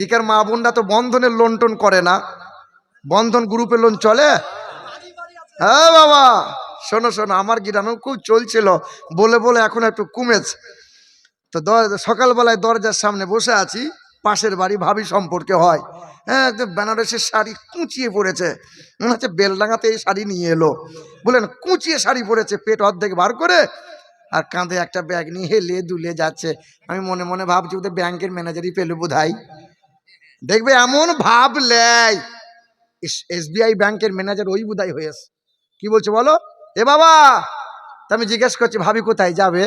এখার মা বোনরা তো বন্ধনের লোন টোন করে না। বন্ধন গ্রুপের লোন চলে? হ্যাঁ বাবা। শোনো শোনো, আমার গ্রামেও খুব চলছিল। বলে বলে এখন একটু কমেছে। তো সকালবেলায় দরজার সামনে বসে আছি। পাশের বাড়ি ভাবি সম্পর্কে হয়। হ্যাঁ একদম বেনারসের শাড়ি কুঁচিয়ে পড়েছে। মনে হচ্ছে বেলডাঙাতে এই শাড়ি নিয়ে এলো। বলেন, কুঁচিয়ে শাড়ি পরেছে পেট অর্ধেক বার করে? আর কাঁধে একটা ব্যাগ নিয়ে হেলে দুলে যাচ্ছে। আমি মনে মনে ভাবছি ওদের ব্যাংকের ম্যানেজারই পেল বোধহয়। দেখবে এমন ভাব লেয় এসবিআই ব্যাংকের ম্যানেজার ওই বোধহয় হয়েছে কি বলছো বলো? এ বাবা, তা আমি জিজ্ঞেস করছি, ভাবি কোথায় যাবে?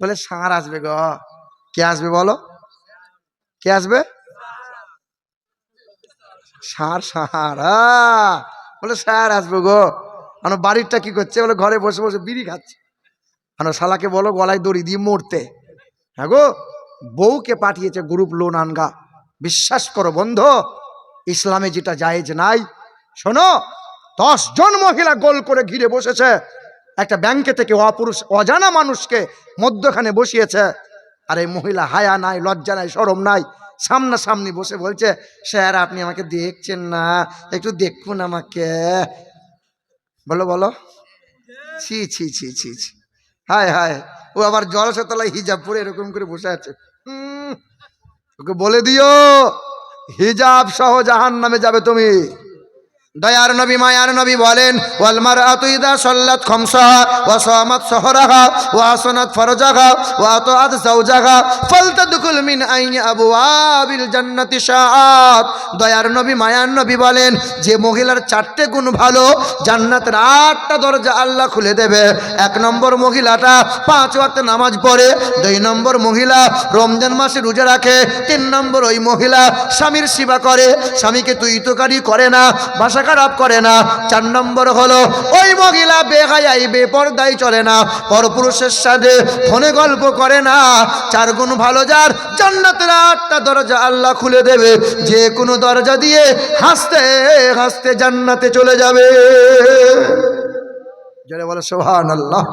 বলে সাঁড় আসবে গো। কে আসবে বলো? কে আসবে? সার সার বলে স্যার আসবে গো। আমার বাড়িরটা কি করছে? বলে, ঘরে বসে বসে বিড়ি খাচ্ছে। আমার শালাকে বলো, গলায় দড়ি দিয়ে মরতে। হ্যাঁ গো, বউকে পাঠিয়েছে গ্রুপ লোন আনগা। বিশ্বাস করো বন্ধ ইসলামে যেটা জায়েজ নাই শোনো দশ জন মহিলা গোল করে ঘিরে বসেছে একটা ব্যাংকে থেকে অপুরুষ অজানা মানুষকে মধ্যখানে বসিয়েছে আর এই মহিলা হায়া নাই লজ্জা নাই সরম নাই সামনাসামনি বসে বলছে স্যার আপনি আমাকে দেখছেন না একটু দেখুন আমাকে। বলো বলো। ছি ছি ছি ছি ছি। হায় হায় ও আবার জলসা তলায় হিজাব পরে এরকম করে বসে আছে। হুম, ওকে বলে দিও হিজাব সহ জাহান নামে যাবে তুমি। দয়ার নবী, মায়ার নবী বলেন, ওয়াল মারআতু ইদা সাল্লাত খামসাহা ওয়া সামাত সাহরাহা ওয়া আসনাত ফারজাহা ওয়া আতাআত যাওজাহা ফালতাদখুল মিন আইনি আবওয়াবিল জান্নাতি শাআত। দয়ার নবী, মায়ার নবী বলেন, যে মহিলার চারটে গুণ ভালো, জান্নাতের আটটা দরজা আল্লাহ খুলে দেবে। এক নম্বর মহিলাটা পাঁচ ওয়াক্ত নামাজ পড়ে, দুই নম্বর মহিলা রমজান মাসে রোজা রাখে, তিন নম্বর ওই মহিলা স্বামীর সেবা করে, স্বামীকে তুই তোকারি করে না ভাষা খারাপ করে না। চার নম্বর হলো, ওই মহিলা বেহায়াই বেপর্দাই চলে না। পরপুরুষের সাথে ফোনে গল্প করে না। চার গুণ ভালো যার, জান্নাতের আটটা দরজা আল্লাহ খুলে দেবে। যে কোনো দরজা দিয়ে হাসতে হাসতে জান্নাতে চলে যাবে। জোরে বলো সোহান আল্লাহ